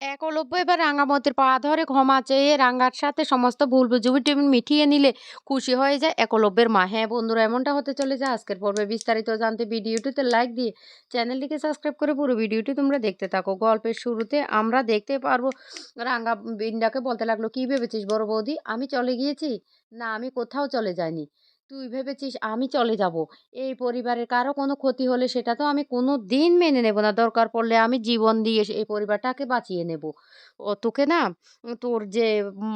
একলব্য এবার রাঙামতির পা ধরে ক্ষমা চেয়ে রাঙার সাথে সমস্ত ভুল বুঝুবুটি মিটিয়ে নিলে খুশি হয়ে যায় একলব্যের মা। হ্যাঁ বন্ধুরা, এমনটা হতে চলে যায় আজকের পর্বে বিস্তারিত জানতে ভিডিওটিতে লাইক দিয়ে চ্যানেলটিকে সাবস্ক্রাইব করে পুরো ভিডিওটি তোমরা দেখতে থাকো। গল্পের শুরুতে আমরা দেখতে পারব রাঙা বিন্দাকে বলতে লাগল, কি ভেবেছিস বড় বৌদি? আমি চলে গিয়েছি? না, আমি কোথাও চলে যাইনি। তুই ভেবেছিস আমি চলে যাব? এই পরিবারের কারও কোনো ক্ষতি হলে সেটা তো আমি কোনো দিন মেনে নেব না। দরকার পড়লে আমি জীবন দিয়ে এই পরিবারটাকে বাঁচিয়ে নেব। ও তোকে না, তোর যে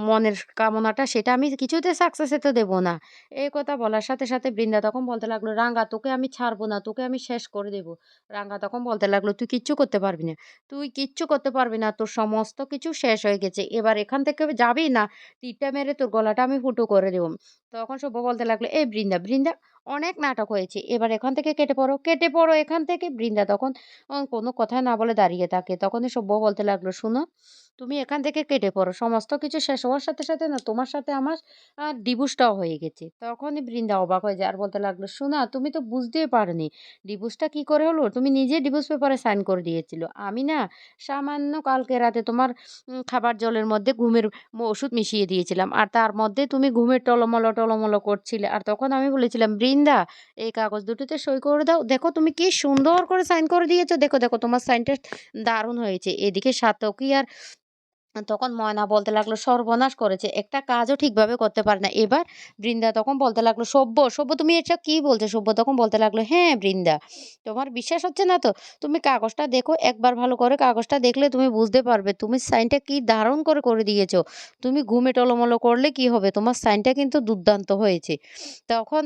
মনের কামনাটা সেটা আমি কিছুতে সাকসেস হতে দেবো না। এই কথা বলার সাথে সাথে বৃন্দা তখন বলতে লাগল, রাঙ্গা, তোকে আমি ছাড়বো না, তোকে আমি শেষ করে দেব। রাঙ্গা তখন বলতে লাগল, তুই কিচ্ছু করতে পারবি না। তুই কিচ্ছু করতে পারবি না, তোর সমস্ত কিছু শেষ হয়ে গেছে। এবার এখান থেকে যাবি না, তীরটা মেরে তোর গলাটা আমি ফুটো করে দেবো। তখন সব বলতে লাগল এই বৃন্দা বৃন্দা অনেক নাটক হয়েছে। এবার এখান থেকে কেটে পড়ো কেটে পড়ো এখান থেকে। বৃন্দা তখন কোনো কথা না বলে দাঁড়িয়ে থাকে। তখনই সভ্য বলতে লাগল, শুনো, তুমি এখান থেকে কেটে পড়ো। সমস্ত কিছু শেষ হওয়ার সাথে সাথে না, তোমার সাথে আমার ডিভোর্সটাও হয়ে গেছে। তখনই বৃন্দা অবাক হয়ে যায় আর বলতে লাগল, শোনা, তুমি তো বুঝতেই পারোনি। ডিভোর্সটা কি করে হলো? তুমি নিজে ডিভোর্স পেপারে সাইন করে দিয়েছিল। আমি না, সামান্য কালকে রাতে তোমার খাবার জলের মধ্যে ঘুমের ওষুধ মিশিয়ে দিয়েছিলাম। আর তার মধ্যে তুমি ঘুমের টলমলো টলমলো করছিলে। আর তখন আমি বলেছিলাম, বৃন্দা এই কাগজ দুটোতে সই করে দাও। দেখো তুমি কি সুন্দর করে সাইন করে দিয়েছ। দেখো দেখো তোমার সাইনটা দারুণ হয়েছে। এদিকে সাতকী আর তখন ময়না বলতে লাগল, সর্বনাশ করেছে, একটা কাজও ঠিকভাবে করতে পারে না। এবার বৃন্দা তখন বলতে লাগল সভ্য সভ্য তুমি এটা কি বলছো? সভ্য তখন বলতে লাগল হ্যাঁ বৃন্দা, তোমার বিশ্বাস হচ্ছে না তো? তুমি কাগজটা দেখো, একবার ভালো করে কাগজটা দেখলে তুমি বুঝতে পারবে, তুমি সাইনটা কি দারুণ করে করে দিয়েছ। তুমি ঘুমে টলমলো করলে কি হবে? তোমার সাইনটা কিন্তু দুর্দান্ত হয়েছে। তখন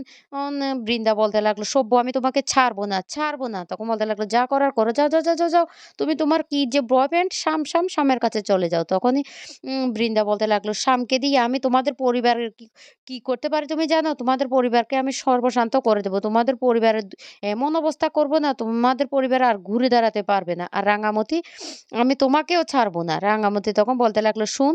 বৃন্দা বলতে লাগল সভ্য আমি তোমাকে ছাড়বো না ছাড়বো না। তখন বলতে লাগল, যা করার করো, যাও যাও যাও যাও তুমি তোমার কি যে বয়ফ্রেন্ড শাম শাম শামের কাছে চলে যাও। তখনই বৃন্দা বলতে লাগল, শামকে দিয়ে আমি তোমাদের পরিবারের কি করতে পারি তুমি জানো? তোমাদের পরিবারকে আমি সর্বশান্ত করে দেবো। তোমাদের পরিবারের এমন অবস্থা করব না, তোমাদের পরিবার আর ঘুরে দাঁড়াতে পারবে না। আর রাঙামতি, আমি তোমাকেও ছাড়বো না। রাঙামতি তখন বলতে লাগল, শুন,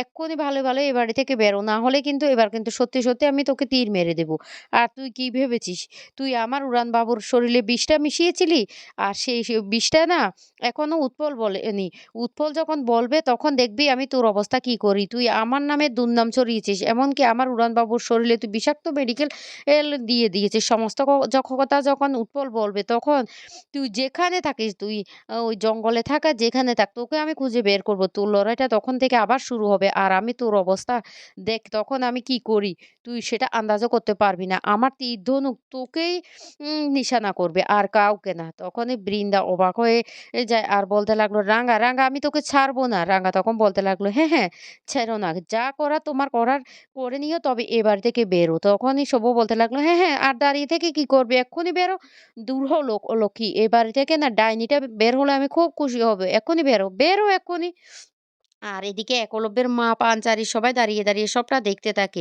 এক্ষুনি ভালো ভালো এ বাড়ি থেকে বেরো। না হলে কিন্তু এবার কিন্তু সত্যি সত্যি আমি তোকে তীর মেরে দেবো। আর তুই কি ভেবেছিস? তুই আমার উড়ান বাবুর শরীরে বিষটা মিশিয়েছিলি? আর সেই বিষটা না এখনও উৎপল বলেনি উৎপল যখন বলবে তখন দেখবি আমি তোর অবস্থা কি করি? তুই আমার নামে দুর্নাম ছড়িয়েছিস, এমনকি আমার উড়ানবাবুর শরীরে তুই বিষাক্ত মেডিকেল দিয়ে দিয়েছিস। সমস্ত কথা যখন উৎপল বলবে তখন তুই যেখানে থাকিস, তুই ওই জঙ্গলে থাকা যেখানে থাক, তোকে আমি খুঁজে বের করব। তোর লড়াইটা তখন থেকে আবার শুরু হবে আর আমি তোর অবস্থা দেখ তখন আমি কি করি? তুই সেটা আন্দাজও করতে পারবি না। আমার তীর ধনুক তোকেই নিশানা করবে আর কাউকে না। তখনই বৃন্দা অবাক হয়ে যায় আর বলতে লাগল, রাঙা রাঙা, আমি তোকে ছাড়বো না। রাঙা তখন বলতে লাগল হ্যাঁ হ্যাঁ ছেড়ো না। যা করা তোমার করার করে নিও, তবে এ বাড়ি থেকে বেরো। তখনই সব্য বলতে লাগল হ্যাঁ হ্যাঁ আর দাঁড়িয়ে থেকে কি করবে? এক্ষুনি বেরো। দূর হলো লক্ষ্মী। এ বাড়ি থেকে না ডাইনিটা বের হলে আমি খুব খুশি হব। এক্ষুনি বেরো বেরো এক্ষুনি। আর এদিকে একলব্যের মা পাঞ্চারি সবাই দাঁড়িয়ে দাঁড়িয়ে সবটা দেখতে থাকে।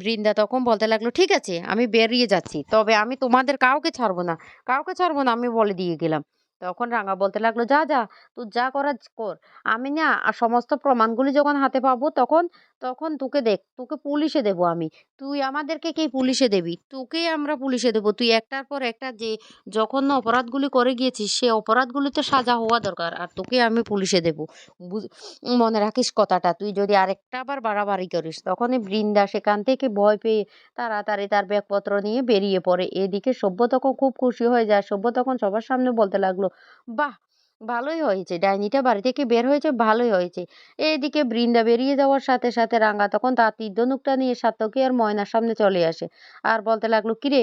বৃন্দা তখন বলতে লাগল, ঠিক আছে, আমি বেরিয়ে যাচ্ছি, তবে আমি তোমাদের কাউকে ছাড়বো না। কাউকে ছাড়বো না, আমি বলে দিয়ে গেলাম। তখন রাঙা বলতে লাগল, যা যা, তুই যা করার কর। আমি না, আর সমস্ত প্রমাণগুলি যখন হাতে পাবো, তখন তখন তোকে দেখ, তোকে পুলিশে দেবো আমি। তুই আমাদেরকে কি পুলিশে দিবি? তোকেই আমরা পুলিশে দেবো। তুই একটার পর একটা যে জঘন্য অপরাধগুলি করে গিয়েছিস, সে অপরাধগুলিতে সাজা হওয়া দরকার। আর তোকে আমি পুলিশে দেবো। মনে রাখিস কথাটা। তুই যদি আরেকটা আবার বাড়াবাড়ি করিস, তখনই বৃন্দা সেখান থেকে ভয় পেয়ে তাড়াতাড়ি তার ব্যাগপত্র নিয়ে বেরিয়ে পড়ে। এদিকে সভ্য তখন খুব খুশি হয়ে যায়। সভ্য তখন সবার সামনে বলতে লাগল, বাহ! ভালোই হয়েছে। ডাইনিটা বাড়ি থেকে বের হয়েছে, ভালোই হয়েছে। এইদিকে বৃন্দা বেরিয়ে যাওয়ার সাথে সাথে রাঙা তখন তার তীর্ধনুকটা নিয়ে সার্থকী আর ময়নার সামনে চলে আসে। আর বলতে লাগল, কিরে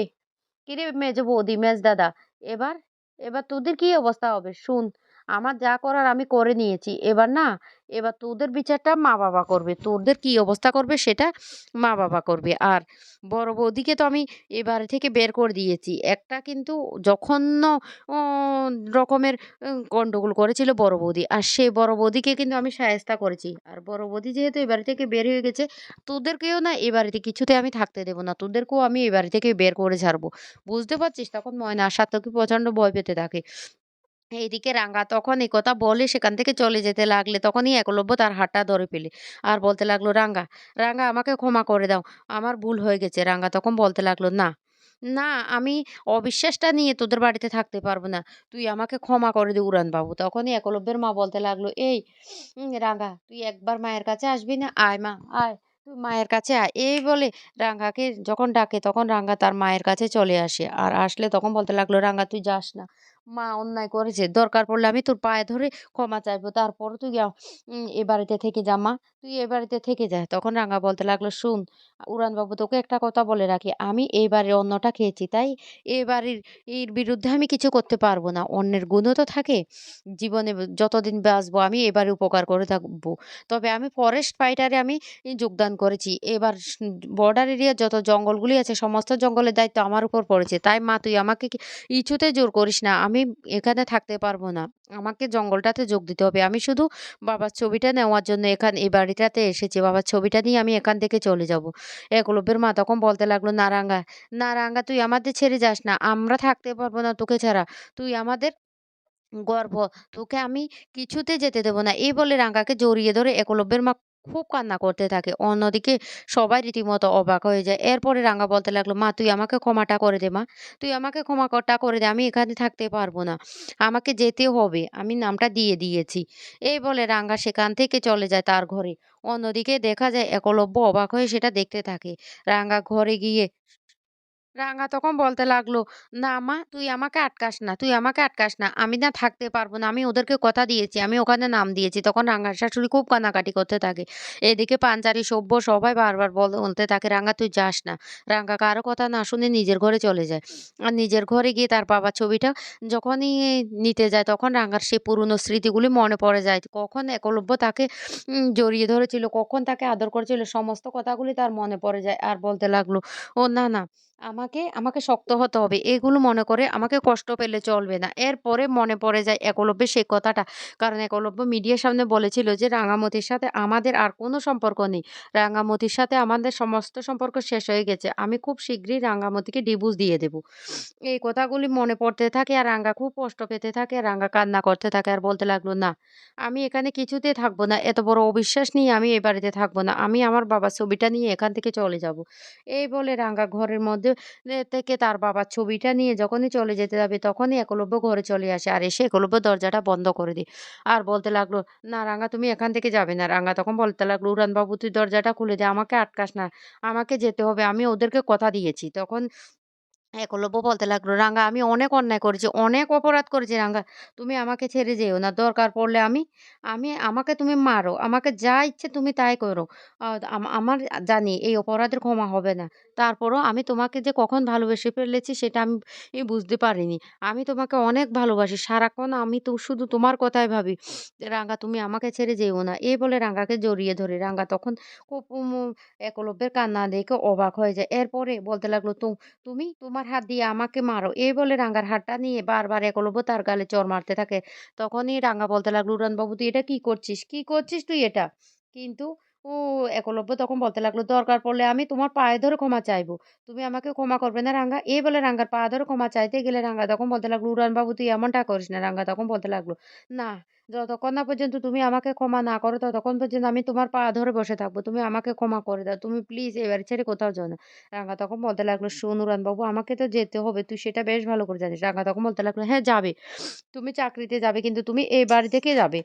কিরে মেজ বৌদি, মেজ দাদা, এবার এবার তোদের কি অবস্থা হবে? শুন আমার যা করার আমি করে নিয়েছি। এবার না, এবার তোদের বিচারটা মা বাবা করবে। তোদের কি অবস্থা করবে সেটা মা বাবা করবে। আর বড় বৌদিকে তো আমি এ বাড়ি থেকে বের করে দিয়েছি। একটা কিন্তু জঘন্য রকমের গণ্ডগোল করেছিল বড় বৌদি। আর সেই বড় বৌদিকে কিন্তু আমি সায়স্তা করেছি। আর বড় বৌদি যেহেতু এ বাড়ি থেকে বের হয়ে গেছে, তোদেরকেও না এ বাড়িতে কিছুতে আমি থাকতে দেবো না। তোদেরকেও আমি এ বাড়ি থেকে বের করে ছাড়বো। বুঝতে পারছিস? তখন ময়না সাতকী প্রচণ্ড ভয় পেতে থাকে। এইদিকে রাঙা তখন এই কথা বলে সেখান থেকে চলে যেতে লাগলে তখনই একলব্য তার হাতটা ধরে ফেলে আর বলতে লাগল রাঙ্গা রাঙ্গা আমাকে ক্ষমা করে দাও আমার ভুল হয়ে গেছে রাঙ্গা তখন বলতে লাগল না না, আমি অবিশ্বাসটা নিয়ে তোদের বাড়িতে থাকতে পারব না। তুই আমাকে ক্ষমা করে দে উড়ানবাবু। তখনই একলব্যের মা বলতে লাগল, "এই রাঙ্গা তুই একবার মায়ের কাছে আসবি না? আয় মা আয়, তুই মায়ের কাছে আয়।" এই বলে রাঙ্গাকে যখন ডাকে তখন রাঙ্গা তার মায়ের কাছে চলে আসে। আর আসলে তখন বলতে লাগল, "রাঙ্গা তুই যাস না। মা অন্যায় করেছে। দরকার পড়লে আমি তোর পায়ে ধরে ক্ষমা চাইব। তারপর তুই এ বাড়িতে থেকে যা মা। তুই এ বাড়িতে থেকে যা।" তখন রাঙা বলতে লাগল, "শোন উড়ানবাবু তোকে একটা কথা বলে রাখি। আমি এই বাড়ির অন্নটা খেয়েছি। তাই এ বাড়ির এর বিরুদ্ধে আমি কিছু করতে পারব না। অন্যের গুণও তো থাকে। জীবনে যতদিন বাঁচবো আমি এবারে উপকার করে থাকব। তবে আমি ফরেস্ট ফাইটারে আমি যোগদান করেছি। এবার বর্ডার এরিয়ার যত জঙ্গলগুলি আছে সমস্ত জঙ্গলের দায়িত্ব আমার উপর পড়েছে। তাই মা তুই আমাকে কিছুতে জোর করিস না। আমি এখানে থাকতে পারব না। আমাকে জঙ্গলটাতে যোগ দিতে হবে। আমি শুধু বাবার ছবিটা নেওয়ার জন্য এখান এই বাড়িটাতে এসেছি। বাবার ছবিটা নিয়ে আমি এখান থেকে চলে যাব।" একলব্যের মা তখন বলতে লাগল, "না রাঙ্গা, না রাঙ্গা তুই আমাদের ছেড়ে যাস না। আমরা থাকতে পারব না তোকে ছাড়া। তুই আমাদের গর্ব। তোকে আমি কিছুতে যেতে দেবো না।" এই বলে রাঙ্গাকে জড়িয়ে ধরে একলব্যের মা খুব কান্না করতে থাকে। অন্যদিকে সবাই রীতিমতো অবাক হয়ে যায়। এরপরে রাঙ্গা বলতে লাগল, "মা তুই আমাকে ক্ষমাটা করে দে মা। তুই আমাকে ক্ষমা কটা করে দে। আমি এখানে থাকতে পারব না। আমাকে যেতে হবে। আমি নামটা দিয়ে দিয়েছি।" এই বলে রাঙ্গা সেখান থেকে চলে যায় তার ঘরে। অন্যদিকে দেখা যায় একলব্য অবাক হয়ে সেটা দেখতে থাকে। রাঙ্গা ঘরে গিয়ে রাঙা তখন বলতে লাগল, "না মা তুই আমাকে আটকাস না, তুই আমাকে আটকাস না। আমি না থাকতে পারব না। আমি ওদেরকে কথা দিয়েছি। আমি ওখানে নাম দিয়েছি।" তখন রাঙার শাশুড়ি খুব কান্নাকাটি করতে থাকে। এদিকে পাঞ্চারি সভ্য সবাই বারবার বল বলতে থাকে, "রাঙা তুই যাস না।" রাঙা কারও কথা না শুনে নিজের ঘরে চলে যায়। আর নিজের ঘরে গিয়ে তার বাবার ছবিটা যখনই নিতে যায় তখন রাঙার সেই পুরনো স্মৃতিগুলি মনে পড়ে যায়। কখন একলব্য তাকে জড়িয়ে ধরেছিল, কখন তাকে আদর করেছিল সমস্ত কথাগুলি তার মনে পড়ে যায়। আর বলতে লাগল, "ও না, না আমাকে, আমাকে শক্ত হতে হবে। এগুলো মনে করে আমাকে কষ্ট পেলে চলবে না। এরপরে মনে পড়ে যায় একলব্যের সেই কথাটা। কারণ একলব্য মিডিয়ার সামনে বলেছিল যে, "রাঙামতির সাথে আমাদের আর কোনো সম্পর্ক নেই। রাঙামতির সাথে আমাদের সমস্ত সম্পর্ক শেষ হয়ে গেছে। আমি খুব শিগগিরই রাঙামতিকে ডিভোর্স দিয়ে দেব।" এই কথাগুলি মনে পড়তে থাকে আর রাঙ্গা খুব কষ্ট পেতে থাকে। রাঙ্গা কান্না করতে থাকে আর বলতে লাগল, "না, আমি এখানে কিছুতেই থাকব না। এত বড় অবিশ্বাস নিয়ে আমি এ বাড়িতে থাকব না। আমি আমার বাবার ছবিটা নিয়ে এখান থেকে চলে যাব।" এই বলে রাঙ্গা ঘরের মধ্যে থেকে তার বাবার ছবিটা নিয়ে যখনই চলে যেতে যাবে তখনই একলব্য ঘরে চলে আসে। আর এসে একলব্য দরজাটা বন্ধ করে দিই আর বলতে লাগল, "না রাঙা তুমি এখান থেকে যাবে না।" রাঙা তখন বলতে লাগল, "উড়ানবাবু তুই দরজাটা খুলে দে। আমাকে আটকাস না। আমাকে যেতে হবে। আমি ওদেরকে কথা দিয়েছি।" তখন একলব্য বলতে লাগল, "রাঙ্গা আমি অনেক অন্যায় করেছি, অনেক অপরাধ করেছি রাঙ্গা। তুমি আমাকে ছেড়ে যেও না। দরকার পড়লে আমি আমি আমাকে তুমি মারো। আমাকে যা ইচ্ছে তুমি তাই করো। আমার জানি এই অপরাধের ক্ষমা হবে না। তারপরও আমি তোমাকে যে কখন ভালোবেসে ফেলেছি সেটা আমি বুঝতে পারিনি। আমি তোমাকে অনেক ভালোবাসি। সারাক্ষণ আমি তো শুধু তোমার কথাই ভাবি। রাঙ্গা তুমি আমাকে ছেড়ে যেও না।" এই বলে রাঙ্গাকে জড়িয়ে ধরে। রাঙ্গা তখন খুব একলব্যের কান্না দেখে অবাক হয়ে যায়। এরপরে বলতে লাগল, "তু তুমি তোমার হাত দিয়ে আমাকে মারো।" এই বলে রাঙ্গার হাতটা নিয়ে বারবার একলব্য তার গালে চর মারতে থাকে। তখনই রাঙ্গা বলতে লাগল, "উড়ানবাবু তুই এটা কি করছিস? কি করছিস তুই এটা?" কিন্তু ও একলব্য তখন বলতে লাগল, "দরকার পড়লে আমি তোমার পায়ে ধরে ক্ষমা চাইব। তুমি আমাকে ক্ষমা করবে না রাঙ্গা?" এই বলে রাঙ্গার পা ধরে ক্ষমা চাইতে গেলে রাঙ্গা তখন বলতে লাগল, "উড়ানবাবু তুই এমনটা করিস না।" রাঙ্গা তখন বলতে লাগল, "না, যতক্ষণ না পর্যন্ত তুমি আমাকে ক্ষমা না করো ততক্ষণ পর্যন্ত আমি তোমার পা ধরে বসে থাকব। তুমি আমাকে ক্ষমা করে দাও। তুমি প্লিজ এ বাড়ি ছেড়ে কোথাও যাও না।" রাঙ্গা তখন বলতে লাগল, "শোন উড়ানবাবু আমাকে তো যেতে হবে। তুই সেটা বেশ ভালো করে জানিস।" রাঙ্গা তখন বলতে লাগল, "হ্যাঁ যাবে। তুমি চাকরিতে যাবে কিন্তু তুমি এই বাড়ি থেকে যাবে।